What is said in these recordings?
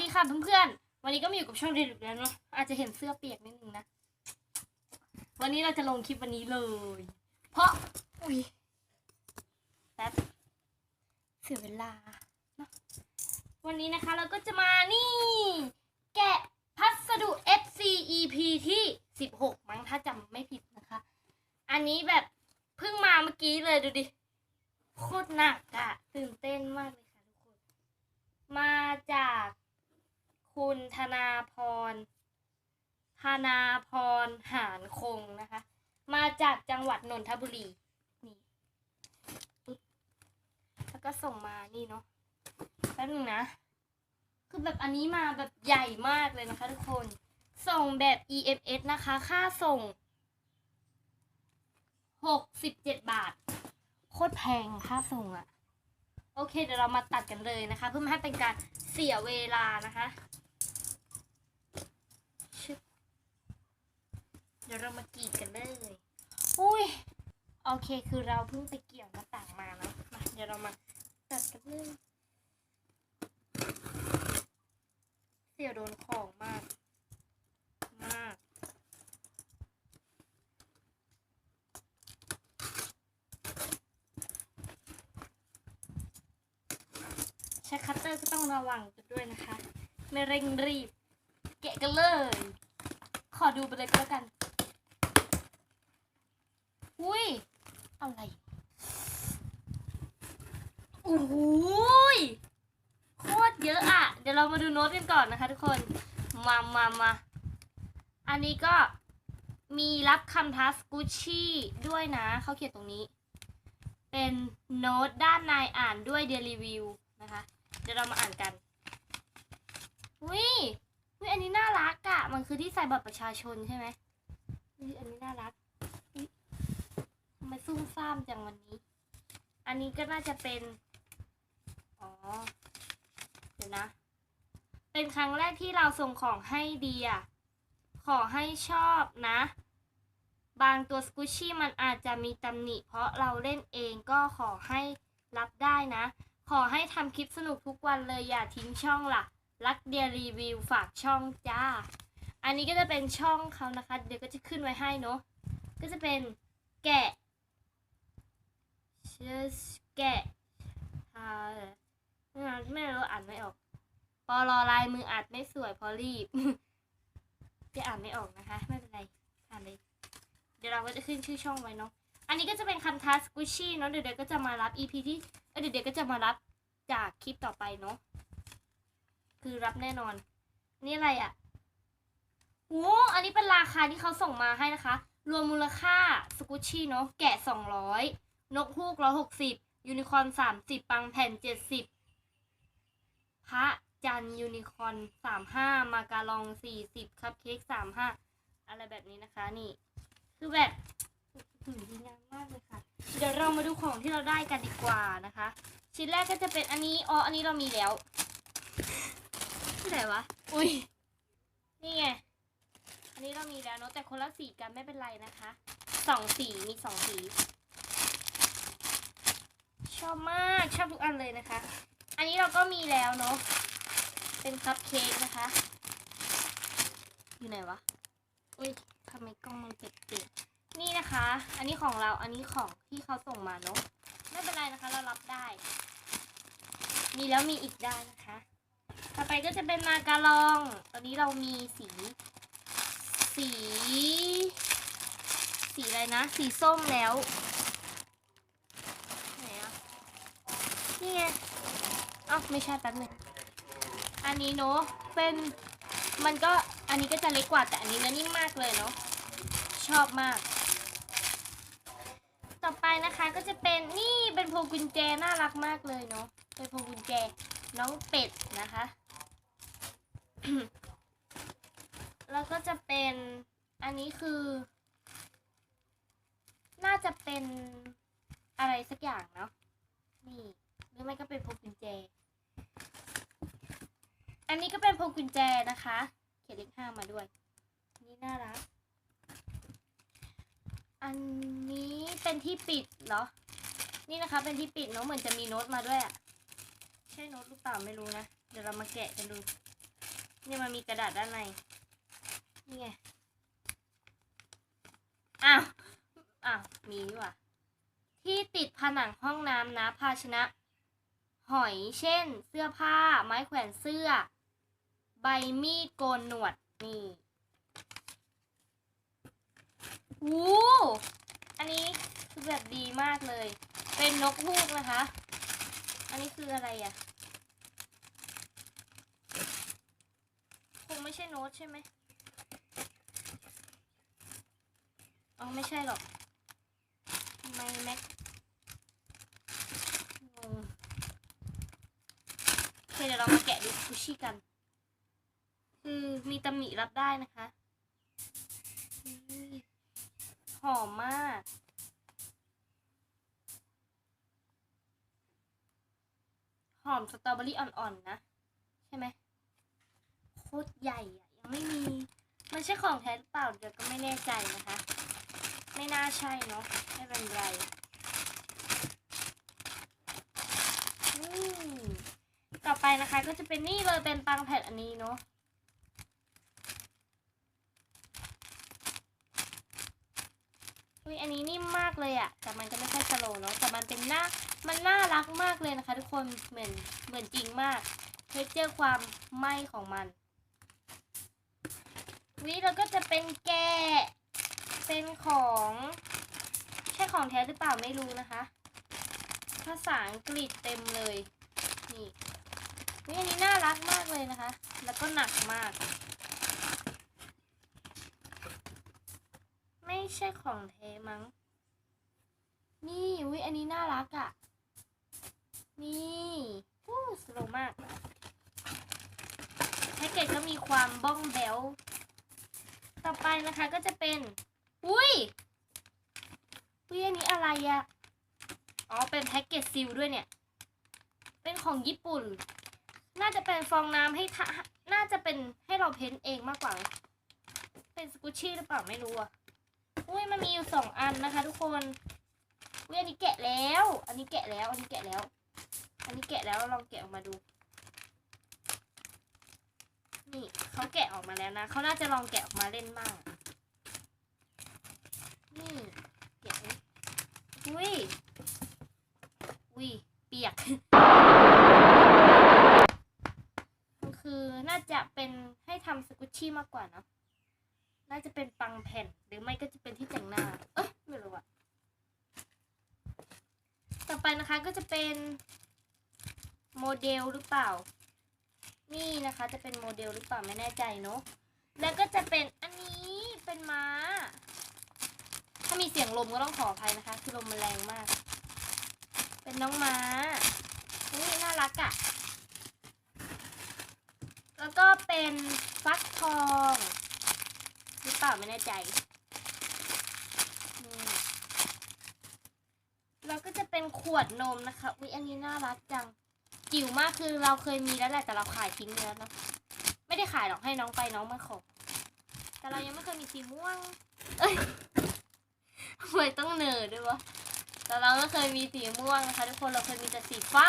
ดีค่ะเพื่อนๆ วันนี้ก็มาอยู่กับช่องเรียนอีกแล้วเนาะ อาจจะเห็นเสื้อเปียกนิดนึงนะ วันนี้เราจะลงคลิปวันนี้เลย เพราะ อุ้ยแป๊บเสียเวลาเนาะวันนี้นะคะเราก็จะมานี่ แกะพัสดุ FC EP ที่ 16 มั้งถ้าจำไม่ผิดนะคะ อันนี้แบบเพิ่งมาเมื่อกี้เลยดูดิ โคตรหนักอะตื่นเต้นมากเลยค่ะทุกคน มาจากคุณธ นาพรธนาพรหานคงนะคะ มาจากจังหวัดนนทบุรี นี่ปึ๊บแล้วก็ส่งมานี่เนาะแป๊บนึงนะ คือแบบอันนี้มาแบบใหญ่มากเลยนะคะทุกคน ส่งแบบ EMS นะคะ ค่าส่ง 67 บาท โคตรแพงค่าส่งอะโอเค เดี๋ยวเรามาตัดกันเลยนะคะ เพื่อไม่ให้เป็นการเสียเวลานะคะชึบเดี๋ยวเรามากรีดกันเลยอุ้ยโอเคคือเราเพิ่งไปเกี่ยวหน้าต่างมาเนาะมาเดี๋ยวเรามาตัดกันเลยเสี่ยวโดนของมาก มากใช้คัตเตอร์ก็ต้องระวังกันด้วยนะคะ ไม่เร่งรีบ แกะกันเลย ขอดูไปเลยก็แล้วกัน อุ้ย อะไรโอ้โหยโคตรเยอะอะเดี๋ยวเรามาดูโน้ตกันก่อนนะคะทุกคน มามามาอันนี้ก็มีรับคำทัสกุชชี่ด้วยนะ เขาเขียนตรงนี้ เป็นโน้ตด้านในอ่านด้วยเดรีวิวนะคะ เดี๋ยวเรามาอ่านกันวิวิอันนี้น่ารักอะมันคือที่ใส่บัตรประชาชนใช่ไหมวิอันนี้น่ารัก ไมซุ่มซ่ามจังวันนี้ อันนี้ก็น่าจะเป็น อ๋อ เดี๋ยวนะ เป็นครั้งแรกที่เราส่งของให้เดีย ขอให้ชอบนะ บางตัวสกูชี่มันอาจจะมีตำหนิ เพราะเราเล่นเองก็ขอให้รับได้นะ ขอให้ทำคลิปสนุกทุกวันเลยอย่าทิ้งช่องล่ะ รักเดียรีวิวฝากช่องจ้า อันนี้ก็จะเป็นช่องเขานะคะ เดี๋ยวก็จะขึ้นไว้ให้เนาะ ก็จะเป็นแกะ ชสแกะอ่าไม่รู้อ่านไม่ออก ปอลอลายมืออ่านไม่สวยเพอรีบ จะอ่านไม่ออกนะคะ ไม่เป็นไร อ่านเลย เดี๋ยวเราก็จะขึ้นชื่อช่องไว้เนาะ อันนี้ก็จะเป็นคำทัสกุชชี่เนาะ เดี๋ยวเดี๋ยวก็จะมารับ EP ที่ เออเดี๋ยวเดี๋ยวก็จะมารับจากคลิปต่อไปเนาะ คือรับแน่นอน นี่อะไรอะ่ะโอ้อันนี้เป็นราคาที่เขาส่งมาให้นะคะ รวมมูลค่าสกุชชี่เนาะ แกะ200 นกฮูก160ยูนิคอร์น30ปังแผ่น70พระจันยูนิคอร์น35มาการอง40คัพเค้ก35อะไรแบบนี้นะคะนี่ คือแบบหืมดีงามมากเลยค่ะ เดี๋ยวเรามาดูของที่เราได้กันดีกว่านะคะ ชิ้นแรกก็จะเป็นอันนี้อ๋ออันนี้เรามีแล้วที่ไหนวะอุ้ยนี่ไงอันนี้เรามีแล้วเนอะแต่คนละสีกันไม่เป็นไรนะคะสองสีมีสองสี ชอบมากชอบทุกอันเลยนะคะ อันนี้เราก็มีแล้วเนอะเป็นคัพเค้กนะคะ อยู่ไหนวะอุ้ยทำไมกล้องมันเปียกๆนี่นะคะ อันนี้ของเราอันนี้ของที่เขาส่งมาเนอะไม่เป็นไรนะคะ เรารับได้ มีแล้วมีอีกได้นะคะ ต่อไปก็จะเป็นมาการอง ตอนนี้เรามีสี สี สีอะไรนะ สีส้มแล้วไหนอะ นี่ไงอ้าวไม่ใช่แป๊บหนึงอันนี้เนอะเป็นมันก็อันนี้ก็จะเล็กกว่าแต่อันนี้เนื้อนิ่มมากเลยเนาะชอบมาก ต่อไปนะคะก็จะเป็นนี่เป็นพวงกุญแจน่ารักมากเลยเนาะเป็นพวงกุญแจน้องเป็ดนะคะ แล้วก็จะเป็นอันนี้คือ น่าจะเป็นอะไรสักอย่างเนาะนี่ รือไม่ก็เป็นพวงกุญแจ อันนี้ก็เป็นพวงกุญแจนะคะ เขียนเลขห้ามาด้วย นี่น่ารัก อันนี้เป็นที่ปิดเหรอ นี่นะคะเป็นที่ปิดเนาะเหมือนจะมีโน้ตมาด้วยอะใช่โน้ตหรือเปล่าไม่รู้นะ เดี๋ยวเรามาแกะกันดู เนี่ยมันมีกระดาษด้านใน นี่ไง อ้าว อ้าว มีนี่ว่าที่ติดผนังห้องน้ำนะภาชนะ หอยเช่น เสื้อผ้า ไม้แขวนเสื้อ ใบมีดโกนหนวด นี่วู้อันนี้คือแบบดีมากเลย เป็นนกฮูกนะคะ อันนี้คืออะไรอะ่ะ คงไม่ใช่โน้ตใช่ไหมอ๋อไม่ใช่หรอกทำไมแม็กงง เคเดี๋ยวเรามาแกะดูคุชชี่กัน คือมีตำหนิรับได้นะคะหอมมาก หอมสตรอเบอรี่อ่อนๆนะ ใช่ไหมโคตรใหญ่อะยังไม่มี มันใช่ของแท้หรือเปล่าเดี๋ยวก็ไม่แน่ใจนะคะ ไม่น่าใช่เนาะไม่เป็นไรอืม ต่อไปนะคะก็จะเป็นนี่เลยเป็นปังแผ่นอันนี้เนาะอุ้ยอันนี้นิ่มมากเลยอะแต่มันจะไม่ค่สโลเนาะแต่มันเป็นหน้ามันน่ารักมากเลยนะคะ ทุกคนเหมือนเหมือนจริงมากเทคเจอร์ความไหมของมันวิแล้วก็จะเป็นแกะเป็นของใช่ของแท้หรือเปล่าไม่รู้นะคะ ภาษาอังกฤษเต็มเลยนี่ วิอันนี้น่ารักมากเลยนะคะ แล้วก็หนักมาก ไม่ใช่ของแท้มั้ง นี่วิอันนี้น่ารักอะ่ะ นี่วู้สโลมากแพ็กเกจก็มีความบ้องแบลต่อไปนะคะก็จะเป็น อุ้ยอุ้ยอันนี้อะไรอะอ๋อ เป็นแพ็กเกจซิลด้วยเนี่ย เป็นของญี่ปุ่น น่าจะเป็นฟองน้ำให้ทะน่าจะเป็นให้เราเพ้นเองมากกว่า เป็นสกุชชี่หรือเปล่าไม่รู้อะอุ้ยมันมีอยู่สองอันนะคะ ทุกคนอุ้ยอันนี้แกะแล้ว อันนี้แกะแล้ว อันนี้แกะแล้ว อันนี้แกะแล้วลองแกะออกมาดู นี่เขาแกะออกมาแล้วนะเขาน่าจะลองแกะออกมาเล่นบ้างนี่แกะอุ้ยอุ้ยเปียก มันคือน่าจะเป็นให้ ทำสกุชชี่มากกว่านะน่าจะเป็นปังแผ่นหรือไม่ก็จะเป็นที่แต่งหน้า เอ้ยไม่รู้อะต่อไปนะคะก็จะเป็นโมเดลหรือเปล่า นี่นะคะจะเป็นโมเดลหรือเปล่าไม่แน่ใจเนาะแล้วก็จะเป็นอันนี้เป็นม้า ถ้ามีเสียงลมก็ต้องขออภัยนะคะ คือลมมันแรงมาก เป็นน้องม้านี่น่ารักอะ่ะ แล้วก็เป็นฟักทองหรือเปล่าไม่แน่ใจแล้วก็จะเป็นขวดนมนะคะ อุ๊ย อันนี้น่ารักจัง จิ๋วมากคือเราเคยมีแล้วแหละ แต่เราขายทิ้งไปแล้วเนะ ไม่ได้ขายหรอกให้น้องไปน้องมาขอแต่เรายังไม่เคยมีสีม่วง เอ้ยทำไมต้องเนิร์ดด้วยวะ แต่เราก็เคยมีสีม่วงนะคะทุกคน เราเคยมีแต่สีฟ้า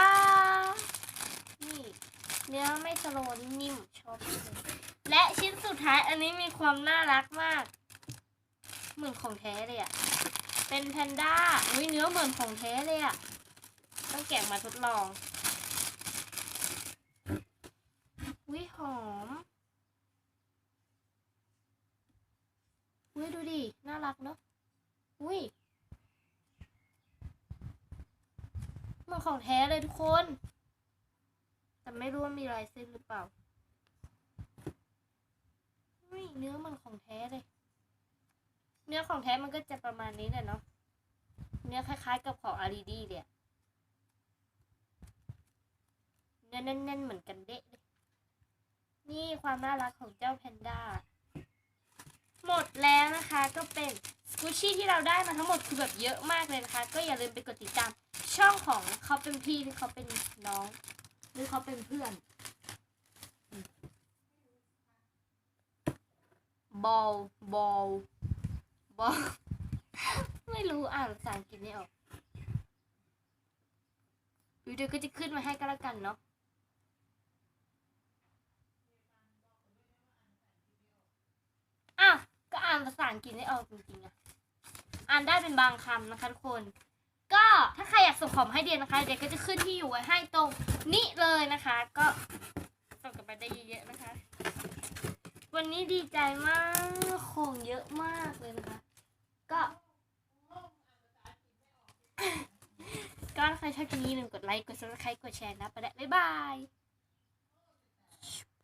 เนื้อไม่สโลว์นิ่มชอบเลยและชิ้นสุดท้ายอันนี้มีความน่ารักมากเหมือนของแท้เลยอะเป็นแพนด้าอุ้ยเนื้อเหมือนของแท้เลยอะต้องแกะมาทดลองอุ้ยหอมอุ้ยดูดิ น่ารักเนอะอุ้ยเหมันของแท้เลยทุกคน แต่ไม่รู้ว่ามีลายเส้นหรือเปล่าเนื้อมันของแท้เลย เนื้อของแท้มันก็จะประมาณนี้แหละเนาะ เนื้อคล้ายๆกับของอารีดีเลยเนื้อแน่นๆเหมือนกันเดะเลยนี่ความน่ารักของเจ้าแพนด้า หมดแล้วนะคะก็เป็นสกูชี่ที่เราได้มาทั้งหมดคือแบบเยอะมากเลยนะคะ ก็อย่าลืมไปกดติดตามช่องของเขาเป็นพี่หรือเขาเป็นน้อง หรือเขาเป็นเพื่อน บอล บอล บอล ไม่รู้อ่านภาษาอังกฤษนี่ออกวิดีโอก็จะขึ้นมาให้ก็แล้วกันเนาะอะก็อ่านภาษาอังกฤษได้ออกจริงๆอะอ่านได้เป็นบางคำนะคะทุกคน ก็ถ้าใครอยากส่งของให้เดียนะคะ เดียก็จะขึ้นที่อยู่ไว้ให้ตรงนี้เลยนะคะ ก็ส่งกันไปได้เยอะๆนะคะ วันนี้ดีใจมากของเยอะมากเลยนะคะ ก็ ก็ถ้าใครชอบคลิปนี้อย่าลืมกดไลค์ กด subscribe กดแชร์นะไปแล้วบ๊ายบาย